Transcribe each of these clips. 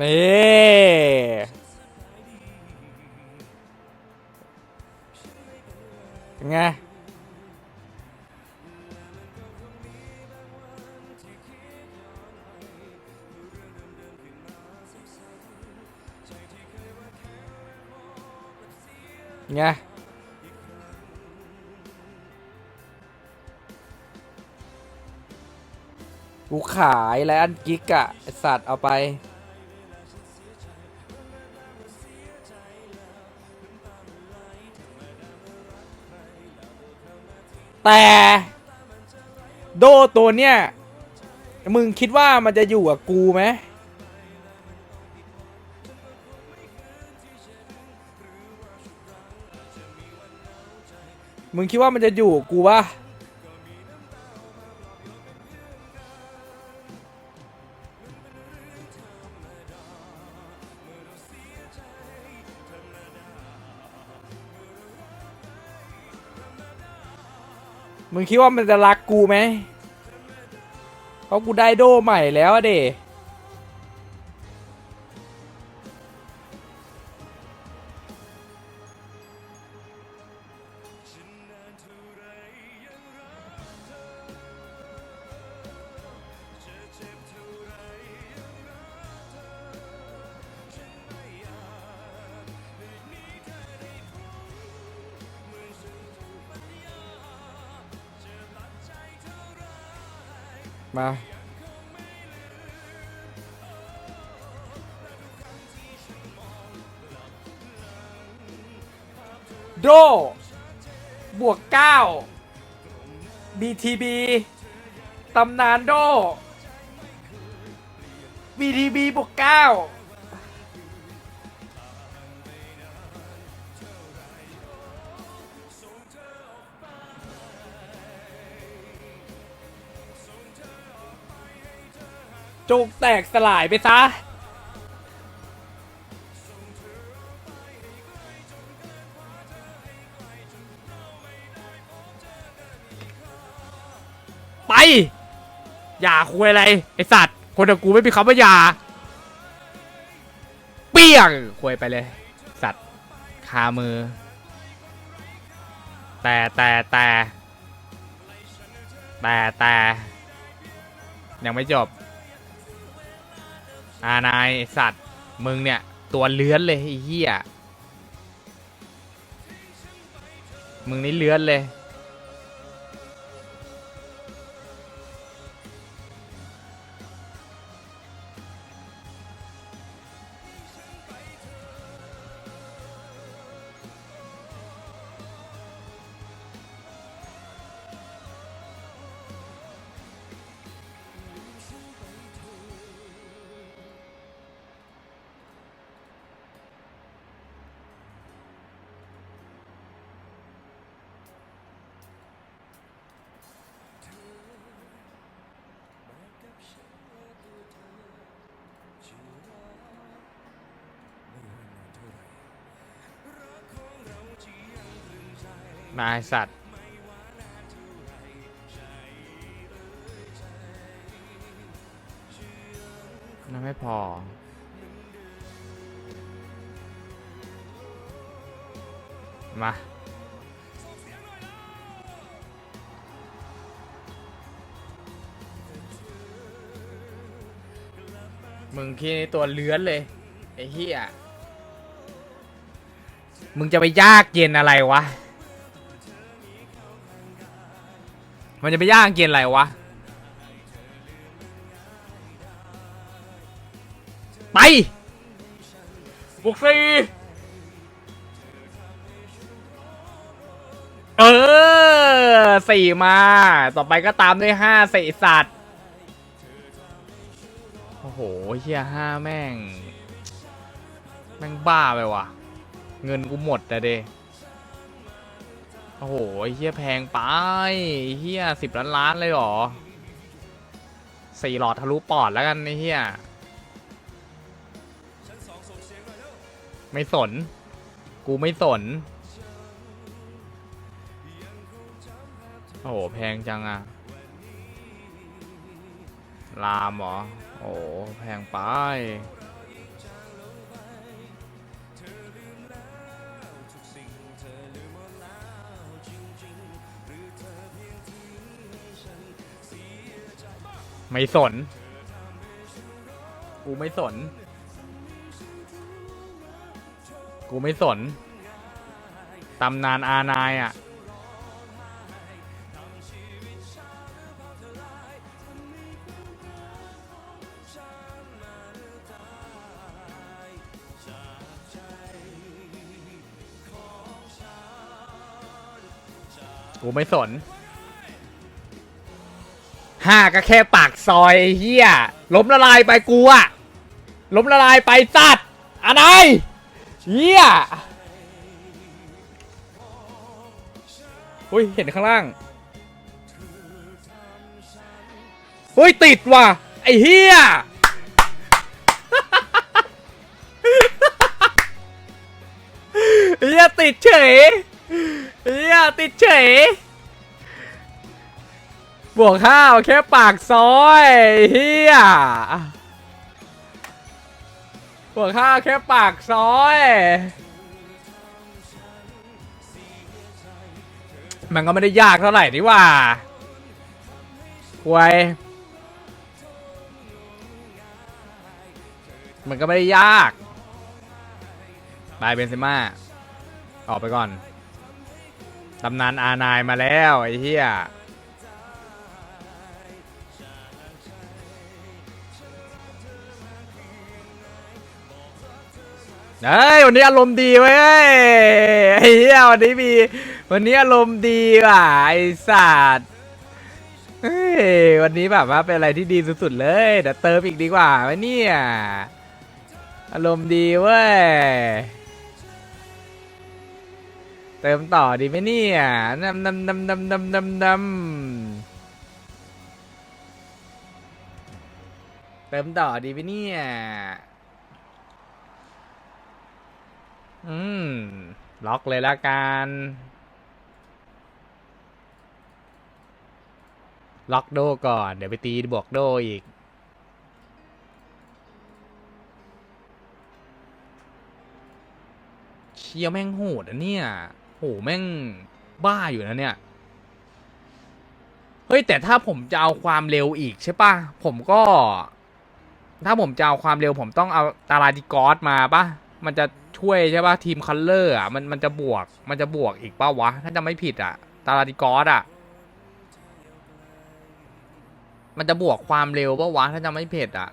นี่ไงไงกูขายไลอันกิกอะสัตว์เอาไป แต่โดตัวเนี้ยมึงคิดว่ามันจะอยู่กับกูไหมมึงคิดว่ามันจะอยู่กับกูปะ มึงคิดว่ามันจะรักกูไหมเพราะกูได้โดใหม่แล้วอะเด มา โด บวก 9 BTB ตำนานโด BTB บวก 9 จงแตกสลายไปซะ ไป อย่าคุยอะไร ไอสัตว์ คนองกูไม่มีคำว่าอย่า เปี้ยงคุยไปเลย สัตว์คามือ แต่แต่แต่แต่แต่ยังไม่จบ อานายไอ้สัตว์มึงเนี่ยตัวเลื้อนเลยไอ้เหี้ยมึงนี่เลื้อนเลย นายสัตว์ นั่นไม่พอ มา มึงคิดตัวเลื้อนเลย ไอ้เหี้ยมึงจะไปยากเย็นอะไรวะ มันจะไปย่างเกียนอะไรวะ ไปบุกซีเออสี่มา ต่อไปก็ตามด้วยห้าสี่สัตว์ โอ้โหเฮียห้าแม่ง แม่งบ้าไปว่ะ เงินกูหมดแต่เด โอ้โหเฮียแพงไปเฮียสิบล้านล้านเลยเหรอสี่หลอดทะลุปอดแล้วกันไอ้เฮียไม่สน กูไม่สน โอ้โห แพงจังอะลามเหรอ โอ้โหแพงไป ไม่สน กูไม่สน กูไม่สน ตำนานอานายอะ กูไม่สน ห้าก็แค่ปากซอยเฮียล้มละลายไปกูอะล้มละลายไปสัตว์อะไรเฮียอุ้ยเห็นข้างล่างอุ้ยติดว่ะไอ้เฮียเฮียติดเฉยเฮียติดเฉย บวกข้าวแค่ปากซอยเฮียบวกข้าวแค่ปากซอย มันก็ไม่ได้ยากเท่าไหร่นี่ว่าควยมันก็ไม่ได้ยากไปเบนซิม่า ออกไปก่อน ตำนานอานายมาแล้ว ไอ้เหี้ย เฮ้ยวันนี้อารมณ์ดีเว้ยไอ้เหี้ยวันนี้มีวันนี้อารมณ์ดีว่ะไอ้สัตว์เฮ้ยวันนี้แบบว่าเป็นอะไรที่ดีสุดๆเลยเดี๋ยวเติมอีกดีกว่าไหมเนี่ยอารมณ์ดีเว้ยเติมต่อดีไหมเนี่ยนำนำนำนำนำนำนำเติมต่อดีไหมเนี่ย อืม ล็อกเลยละกันล็อกโดก่อน เดี๋ยวไปตีบวกโดอีก เชียแม่งโหดอะเนี่ยโหแม่งบ้าอยู่นะเนี่ย เฮ้ยแต่ถ้าผมจะเอาความเร็วอีกใช่ปะผมก็ ถ้าผมจะเอาความเร็วผมต้องเอาตาราดิกอสมาปะ มันจะช่วยใช่ป่ะทีมคัลเลอร์อะมันมันจะบวกมันจะบวกอีกปะวะ ถ้าจะไม่ผิดอะ ตาราดิกอสอะ มันจะบวกความเร็วปะวะ ถ้าจะไม่ผิดอะ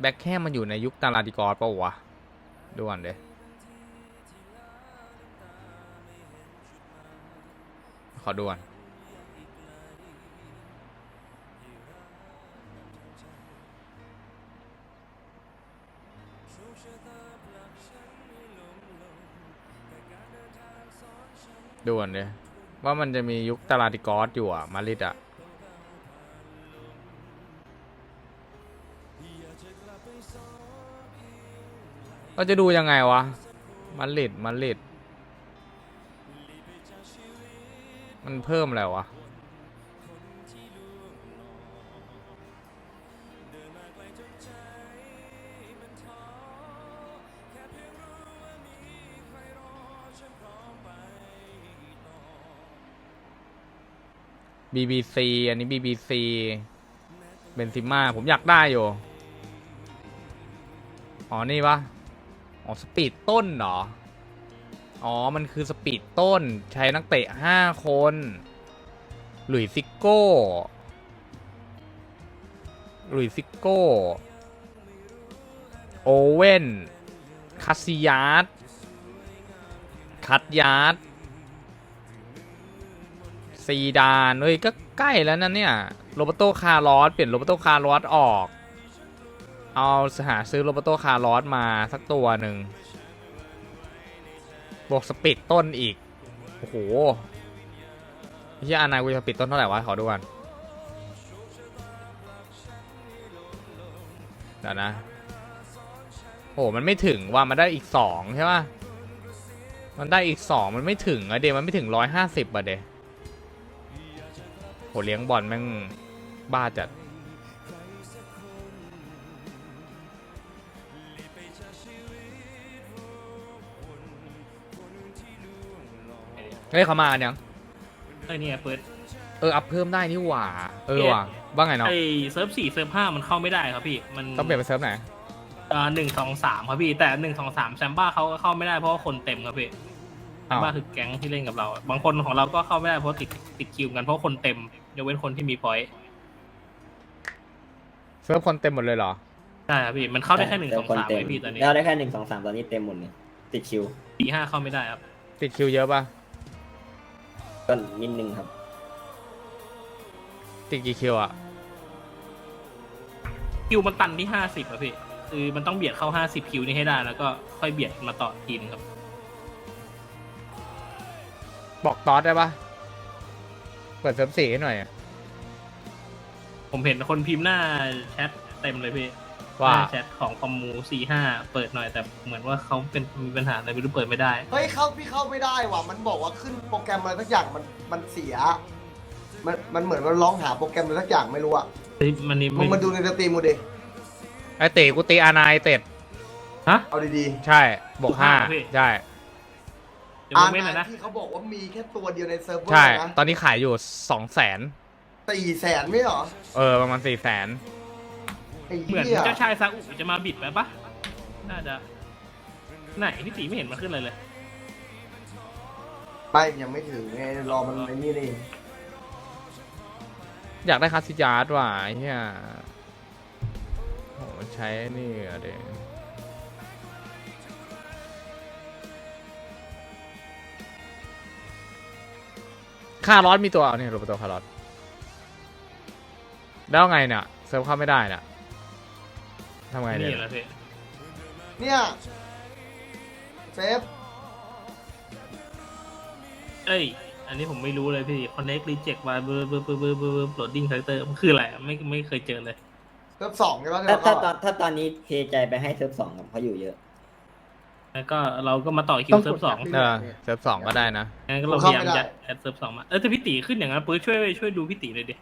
แบ็คแค่มันอยู่ในยุคตาราดิกอสปะวะดูก่อนเดขอดูก่อน ด่วนเลยว่ามันจะมียุคตาราติกอสอยู่อะ มาริดอะ เราจะดูยังไงวะ มาริดมาริด มันเพิ่มอะไรวะ BBC อันนี้ BBC เบนซิม่าผมอยากได้อยู่ อ๋อ นี่ปะอ๋อ สปีดต้นเหรอ อ๋อ มันคือสปีดต้น ใช้นักเตะ5คน หลุยซิโก้ หลุยซิโก้ โอเว่น คาซิยาร์ดคัตยาร์ด ซีดานเฮ้ยก็ใกล้แล้วนะเนี่ยโรเบโตคาร์ลอสเปลี่ยนโรเบโตคาร์ลอสออก เอาหาซื้อโรเบโตคาร์ลอสมาสักตัวหนึ่งบวกสปีดต้นอีก โอ้โหที่อานายกูสปีดต้นเท่าไหร่วะขอดูก่อนเดี๋ยวนะ โอ้มันไม่ถึงว่ามันได้อีกสองใช่ปะมันได้อีกสองมันไม่ถึงอะเดมันไม่ถึงร้อยห้าสิบอะเด โหเลี้ยงบอลแม่งบ้าจัดเฮ้ยเขามากันยังเออเนี่ยเปิดเอออัพเพิ่มได้นี่หว่า เออว่ะว่าไงน้องไอเซิร์ฟสี่เซิร์ฟห้ามันเข้าไม่ได้ครับพี่มันต้องเปลี่ยนไปเซิร์ฟไหนหนึ่งสองสามครับพี่แต่หนึ่งสองสามแซมบ้าเขาก็เข้าไม่ได้เพราะว่าคนเต็มครับพี่แซอ้าวมบ้าคือแก๊งที่เล่นกับเรา บางคนของเราก็เข้าไม่ได้เพราะติดติดคิวกันเพราะคนเต็ม ยกเว้นคนที่มีพอยต์เซิร์ฟคนเต็มหมดเลยเหรอ ใช่ครับพี่มันเข้าได้แค่หนึ่งแต่สองคนสามเต็ไพี่ตอนนี้แล้วได้แค่หนึ่งสองสามตอนนี้เต็มหมดเลยติดคิวสี่ห้าเข้าไม่ได้ครับติดคิวเยอะปะก็นิดนึงครับ ติดกี่คิวอะคิวมันตันที่ห้าสิบอะพี่คือมันต้องเบียดเข้าห้าสิบคิวนี้ให้ได้ แล้วก็ค่อยเบียดมาต่อทีนึงครับ บอกตอสได้ปะ เปิดเซิร์ฟสี่ให้หน่อยอะผมเห็นคนพิมพ์หน้าแชทเต็มเลยพี่ว่าหน้แชทของคอมมูสี่ห้าเปิดหน่อยแต่เหมือนว่าเขาเป็นมีปัญหาอะไรไม่รู้เปิดไม่ได้ เฮ้ยเข้าพี่เข้าไม่ได้ว่ะ มันบอกว่าขึ้นโปรแกรมอะไรสักอย่างมันมันเสีย มันมันเหมือนมันร้องหาโปรแกรมอะไรสักอย่างไม่รู้อะเฮ้ยมันนี่มึไม่งมาดูในสตรีมกูดิไอเต๋กูตีอานายเต็ดฮะเอาดีใช่บวกห้าพี่ ใช่เดี๋ ยวๆมึอ่างไม่เลยนนะ ที่เขาบอกว่ามีแค่ตัวเดียวในเซิร์ฟเวอใช่ร์นะตอนนี้ขายอยู่สองแสนสี่แสนไม่เหรอเออประมาณสี่แสนไอ้เหมือนเหี้ยเจ้าชายซาอุจะมาบิดไปปะน่าจะ ไหนพี่ตีไม่เห็นมาขึ้นเลยเลย ไม่ยังไม่ถึงไงรอมันไอ้นี่นี่อยากได้คาสิยาร์ดว่ะไอ้เฮียโหใช้นี่อะเด็ คาร์ลอสมีตัวเอาเนี่ยรูปตัวคาร์ลอสแล้วไงเนี่ยเซิร์ฟเข้าไม่ได้น่ะทำไงนี่เนี่ยเหรอพี่เนี่ยเซฟเอ้ย อันนี้ผมไม่รู้เลยพี่ connect reject มาเบอร์เบอร์เบอร์เบอร์เบอร์ loading character มันคืออะไรอะไม่ไม่เคยเจอเลย เซิร์ฟสองใช่ปะที่ถ้าเราถ้าเข้าตอนถ้าตอนนี้เทใจไปให้เซิร์ฟสองครับเขาอยู่เยอะ แล้วก็เราก็มาต่อคิวเซิร์ฟสองเออเซิร์ฟสองก็ได้นะงั้นก็เราพยายามจะแอดเซิร์ฟสองมาเออแต่พี่ตีขึ้นอย่างนั้นปื้ช่วยช่วยดูพี่ตีเลยดิ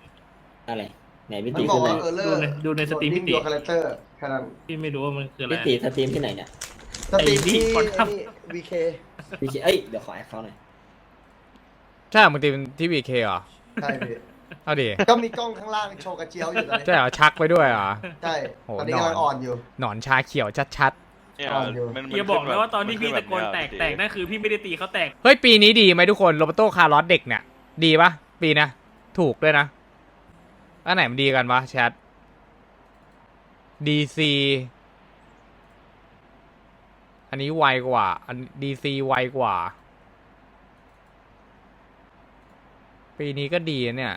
อะไรไหนพี่มันตีบอขึ้กนไหนว่าเออเลอดูร์ในดูในสตรีมพี่ติตัวคาแรคเตอร์แค่นั้นพี่ไม่รู้ว่ามันคืออะไรพี่ตีสตรีมที่ไหนเนี่ยสตรีมที่ไอ้นี่คนทำนี่วีเคพี่คิดเอ้ยเดี๋ยวขอแอคเขาหน่อยใช่เหรอมึงตีเป็นที่วีเคเหรอใช่พี่เอาดิก็มีกล้องข้างล่างโชว์กระเจียวอยู่ตอนนี้ใช่เหรอชักไปด้วยเหรอใช่โหตอนนี้นอนกำลังอ่อนอยู่หนอนชาเขียวชัด เนี่ยอ่อนอยู่มันมันอย่าบอกขึ้นะแบบว่าตอนที่มัพี่ขึ้ตะโกนบบแตกเยแตกนั่นคือพี่ไม่ได้ตีเขาแตกๆเฮ้ยปีนี้ดีไหมทุกคนโรบโตคาร์ลอสเด็กเนี่ย ดีปะปีนะ ถูกด้วยนะอันไหนมันดีกันวะแชท DC อันนี้ไวกว่า อัน DC ไวกว่า ปีนี้ก็ดีนะเนี่ย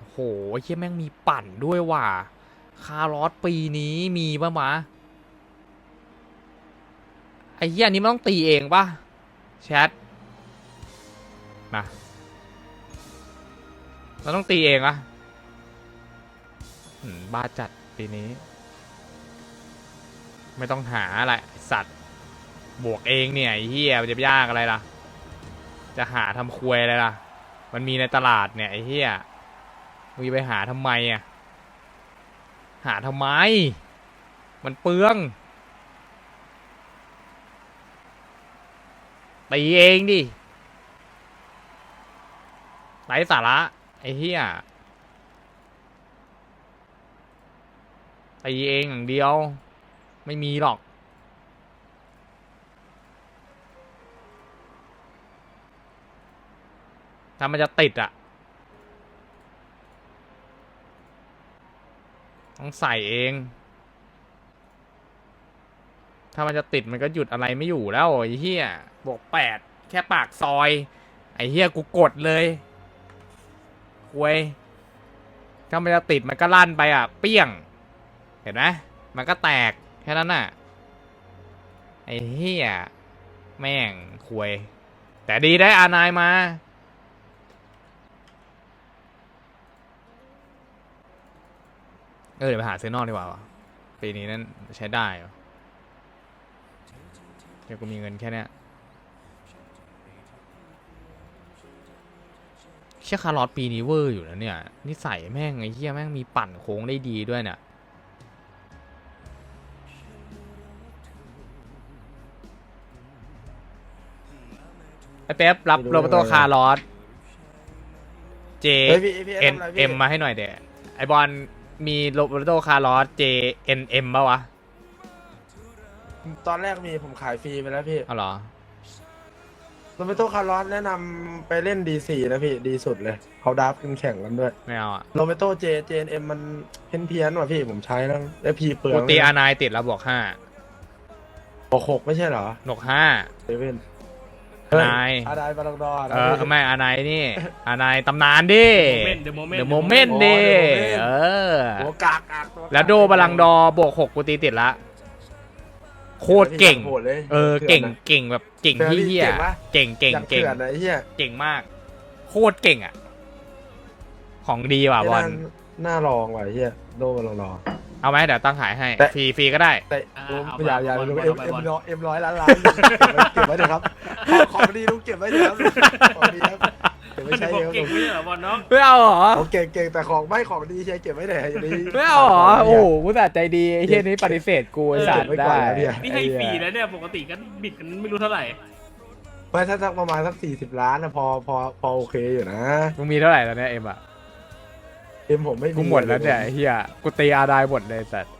โหเฮียแม่งมีปั่นด้วยว่ะ คาร์ลอสปีนี้มีปะมะ ไอ้เหี้ยอันนี้มันต้องตีเองปะแชทมาเราต้องตีเองปะบ้าจัดปีนี้ ไม่ต้องหาอะไรสัตว์ บวกเองเนี่ยไอ้เหี้ยมันจะยากอะไรล่ะ จะหาทำควยอะไรล่ะ มันมีในตลาดเนี่ยไอ้เหี้ยมึงจะไปหาทำไมอะหาทำไม มันเปลือง ตีเองดิไร้สาระ ไอ้เหี้ยตีเองอย่างเดียว ไม่มีหรอก ถ้ามันจะติดอะต้องใส่เอง ถ้ามันจะติดมันก็หยุดอะไรไม่อยู่แล้วไอ้เหี้ยบวกแปดแค่ปากซอย ไอ้เหี้ยกูกดเลยควยถ้ามันจะติดมันก็ลั่นไปอะ เปี้ยง เห็นไหมมันก็แตกแค่นั้นน่ะ ไอ้เหี้ยแม่งควย แต่ดีได้อานายมาเออเดี๋ยวไปหาซื้อนอกดีกว่าวะปีนี้นั่นใช้ได้ เหรอเดี๋ยวกูมีเงินแค่เนี้ยเชี่ยคาร์ลอสปีนี้เวอร์อยู่นะเนี่ยนิสัยแม่งไอ้เหี้ยแม่งมีปั่นโค้งได้ดีด้วยเนี่ยไอ้เป๊ปรับไม่รู้โรเบโตเลยคาร์ลอสเจเฮ้ยพี่พี่เอ็นทำอะไรพี่ เอ็มมาให้หน่อยเดะไออบอลมีโรเบโตคาร์ลอส JNM ป่าวะ ตอนแรกมีผมขายฟรีไปแล้วพี่เอาเหรอ โรเบโตคาร์ลอสแนะนำไปเล่นดีซีนะพี่ดีสุดเลยเขาดับขึ้นแข่งกันด้วยไม่เอาอะ โรเบโตเจเจนเอ็มมันเพี้ยนเพี้ยนๆว่ะพี่ผมใช้แล้วได้พีเปลือกูงตีอานายติดแล้วบวกห้าหกหกไม่ใช่เหรอหนกห้า เซเว่นนาย อานายบาลองดอร์นะเออพี่ ไม่อานายนี่ อานายตำนานดิ เดอะโมเมนต์เดอะโมเมนต์ดิเออโอ้กากกากตัวแล้วโดบาลังดอร์บวกหกกูตีติดละ โคตรเก่ง โหดเลยเออเก่งเก่งแบบเก่งที่เฮียเก่งปะเก่งเก่งอย่างเก่งเถื่อนนะไอ้เหี้ยเก่งมาก โคตรเก่งอะ ของดีว่ะบอลหน้าลองว่ะไอ้เหี้ยโดบาลองดอร์เอาไหมเดี๋ยวตั้งขายให้แต่ฟรีฟรีก็ได้แต่อ่าผมเอาอย่าไปอย่าเอาลุงไปเอ็มเอาเอ็ไปมร้อยเอ็มร้อยล้านล้านเก็บไว้เถอะครับของของดีลุงเก็บไว้เถอะครับของดีครับเก็บ ไว้มันใช้บอกเยอะเก่งไม่ใช่เหรอบอลน้องไม่เอาเหรอของเก่งเก่งแต่ของไม่ของดีใช้เก็บไว้ไหนอันนี้ไม่เอาเหรอ โอ้โหกูแต่ใจดีไอ้เฮียนี้ปฏิเสธกูไอ้สัตว์เก็บไว้ก่ได้อนนะเนี่ยนี่ให้ฟรีแล้วเนี่ยปกติก็บิดกันไม่รู้เท่าไหร่ไม่ถ้าสักประมาณสักสี่สิบล้านนะพอพอพอโอเคอยู่นะมึงมีเท่าไหร่ตอนเนี้ยเอ็มอะเอ็มผมไม่กูหมดแล้วเนี่ยไอ้เฮียกูตีอาได้หมดเลยสัตว์